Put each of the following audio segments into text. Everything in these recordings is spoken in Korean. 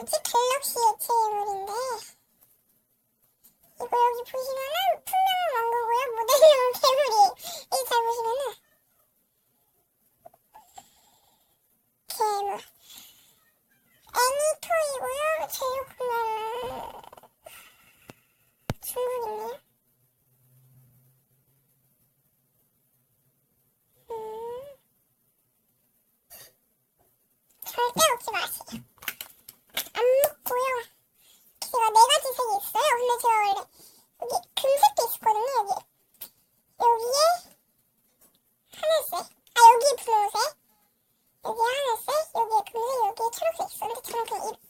이게 갤럭시의 테이블인데 이거 여기 보시면은 분명한 망고고요. 모델용 테이블이. 이 잘 보시면은. okay, it's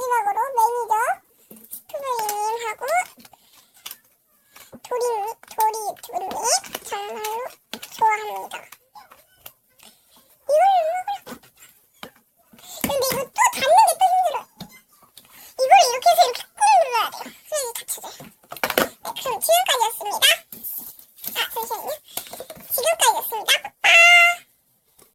時はごろ